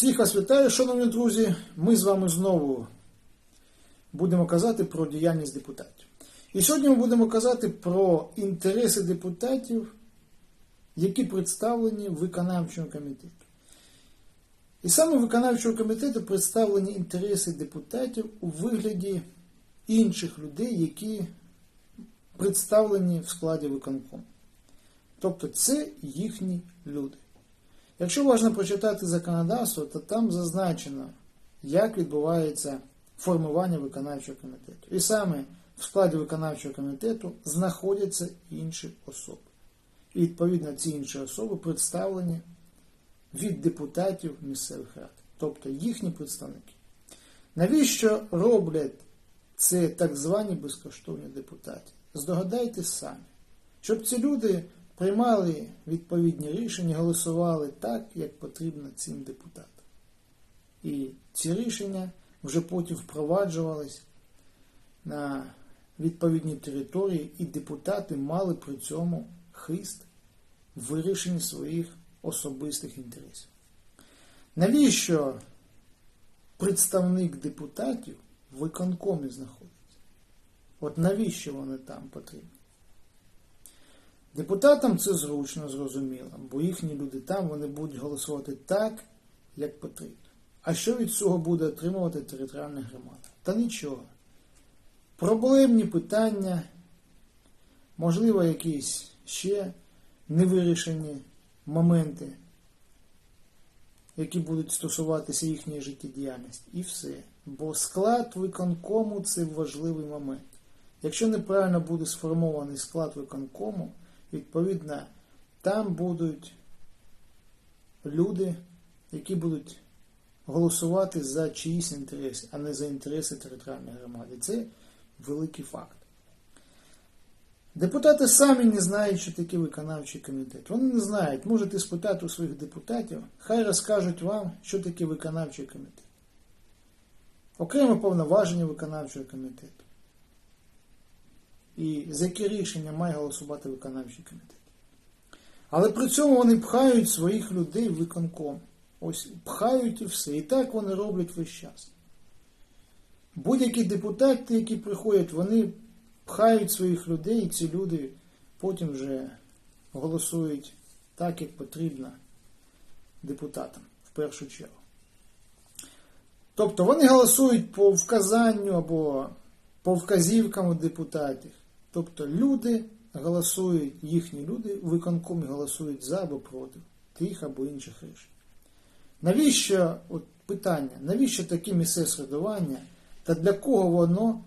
Всіх вас вітаю, шановні друзі. Ми з вами знову будемо казати про діяльність депутатів. І сьогодні ми будемо казати про інтереси депутатів, які представлені в виконавчому комітеті. І саме в виконавчого комітету представлені інтереси депутатів у вигляді інших людей, які представлені в складі виконкому. Тобто це їхні люди. Якщо можна прочитати законодавство, то там зазначено, як відбувається формування виконавчого комітету. І саме в складі виконавчого комітету знаходяться інші особи. І відповідно ці інші особи представлені від депутатів місцевих рад, тобто їхні представники. Навіщо роблять це так звані безкоштовні депутати? Здогадайтесь самі, щоб ці люди приймали відповідні рішення, голосували так, як потрібно цим депутатам. І ці рішення вже потім впроваджувались на відповідній території, і депутати мали при цьому хист в вирішенні своїх особистих інтересів. Навіщо представник депутатів в виконкомі знаходиться? От навіщо вони там потрібні? Депутатам це зручно, зрозуміло, бо їхні люди там вони будуть голосувати так, як потрібно. А що від цього буде отримувати територіальна громада? Та нічого. Проблемні питання, можливо, якісь ще невирішені моменти, які будуть стосуватися їхньої життєдіяльності. І все. Бо склад виконкому це важливий момент. Якщо неправильно буде сформований склад виконкому, відповідно, там будуть люди, які будуть голосувати за чиїсь інтереси, а не за інтереси територіальної громади. Це великий факт. Депутати самі не знають, що таке виконавчий комітет. Вони не знають, можете спитати у своїх депутатів, хай розкажуть вам, що таке виконавчий комітет. Окремо повноваження виконавчого комітету. І за яке рішення має голосувати виконавчий комітет. Але при цьому вони пхають своїх людей в виконком. Ось пхають і все. І так вони роблять весь час. Будь-які депутати, які приходять, вони пхають своїх людей, і ці люди потім вже голосують так, як потрібно депутатам в першу чергу. Тобто вони голосують по вказанню або по вказівкам депутатів. Тобто люди голосують, їхні люди виконкомі голосують за або проти тих або інших рішень. Навіщо от питання, навіщо таке місцеве середування, та для кого воно,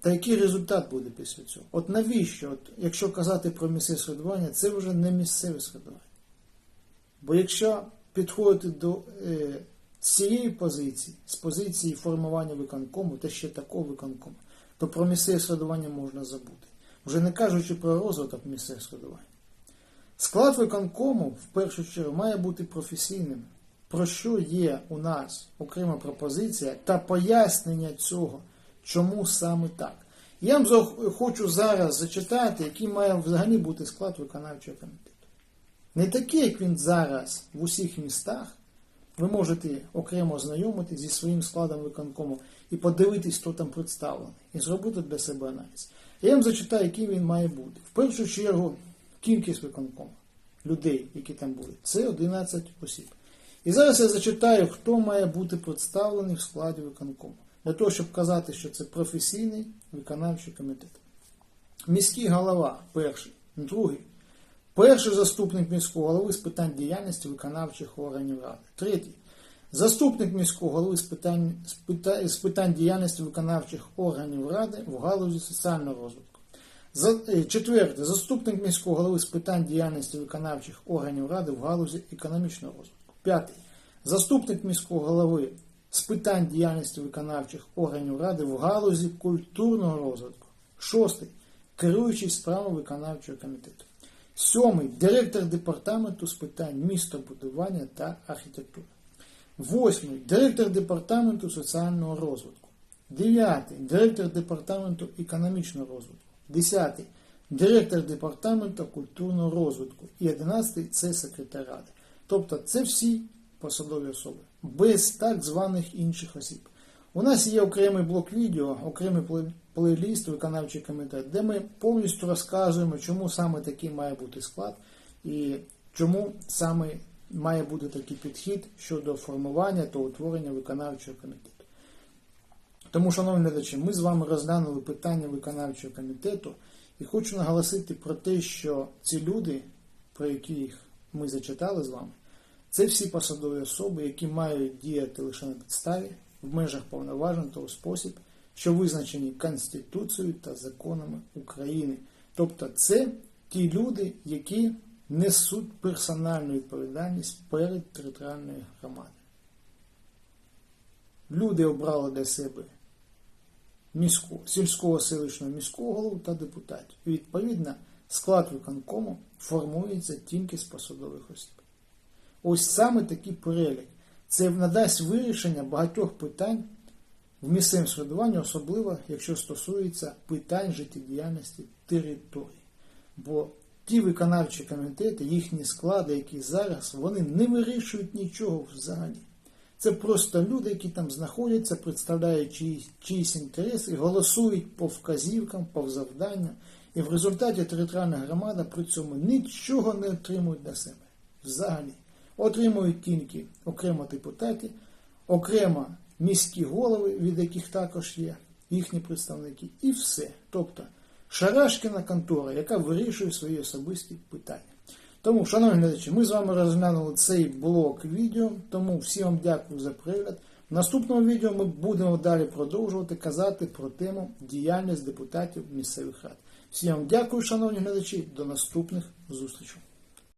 та який результат буде після цього? От навіщо, от, якщо казати про місцеве середування, це вже не місцеве середування. Бо якщо підходити до е, цієї позиції, з позиції формування виконкому, та ще такого виконкому, то про місцеве середування можна забути. Вже не кажучи про розвиток місцевого середування. Склад виконкому, в першу чергу, має бути професійним, про що є у нас окрема пропозиція та пояснення цього, чому саме так. Я вам хочу зараз зачитати, який має взагалі бути склад виконавчого комітету. Не такий, як він зараз в усіх містах. Ви можете окремо ознайомитись зі своїм складом виконкому і подивитись, хто там представлений, і зробити для себе аналіз. Я вам зачитаю, який він має бути. В першу чергу, кількість виконкому людей, які там були, це 11 осіб. І зараз я зачитаю, хто має бути представлений в складі виконкому. Для того, щоб казати, що це професійний виконавчий комітет. Міський голова перший, другий. Перший заступник міського голови з питань діяльності виконавчих органів ради. Третій. Заступник міського голови з питань, з питань, діяльності виконавчих органів ради в галузі соціального розвитку. За, четверте. Заступник міського голови з питань діяльності виконавчих органів ради в галузі економічного розвитку. П'ятий. Заступник міського голови з питань діяльності виконавчих органів ради в галузі культурного розвитку. Шостий. Керуючий справами виконавчого комітету. Сьомий директор департаменту з питань містобудування та архітектури. Восьмий директор департаменту соціального розвитку. Дев'ятий директор департаменту економічного розвитку. Десятий директор департаменту культурного розвитку. І одинадцятий це секретар ради. Тобто це всі посадові особи, без так званих інших осіб. У нас є окремий блок відео, окремий плей- плейліст, виконавчий комітет, де ми повністю розказуємо, чому саме такий має бути склад і чому саме має бути такий підхід щодо формування та утворення виконавчого комітету. Тому, шановні глядачі, ми з вами розглянули питання виконавчого комітету і хочу наголосити про те, що ці люди, про яких ми зачитали з вами, це всі посадові особи, які мають діяти лише на підставі, в межах повноважень у спосіб, що визначені Конституцією та законами України. Тобто це ті люди, які несуть персональну відповідальність перед територіальною громадою. Люди обрали для себе міського, сільського селищного міського голову та депутатів. І відповідно склад виконкому формується тільки з посадових осіб. Ось саме такий перелік. Це надасть вирішення багатьох питань в місцевому середуванні, особливо якщо стосується питань життєдіяльності території. Бо ті виконавчі комітети, їхні склади, які зараз, вони не вирішують нічого взагалі. Це просто люди, які там знаходяться, представляють чиїсь, чиїсь інтереси, голосують по вказівкам, по завданням, і в результаті територіальна громада при цьому нічого не отримує для себе. Взагалі. Отримують тільки окремо депутати, окремо міські голови, від яких також є їхні представники, і все. Тобто шарашкіна контора, яка вирішує свої особисті питання. Тому, шановні глядачі, ми з вами розглянули цей блок відео, тому всім вам дякую за перегляд. В наступному відео ми будемо далі продовжувати казати про тему діяльність депутатів місцевих рад. Всім вам дякую, шановні глядачі, до наступних зустрічей.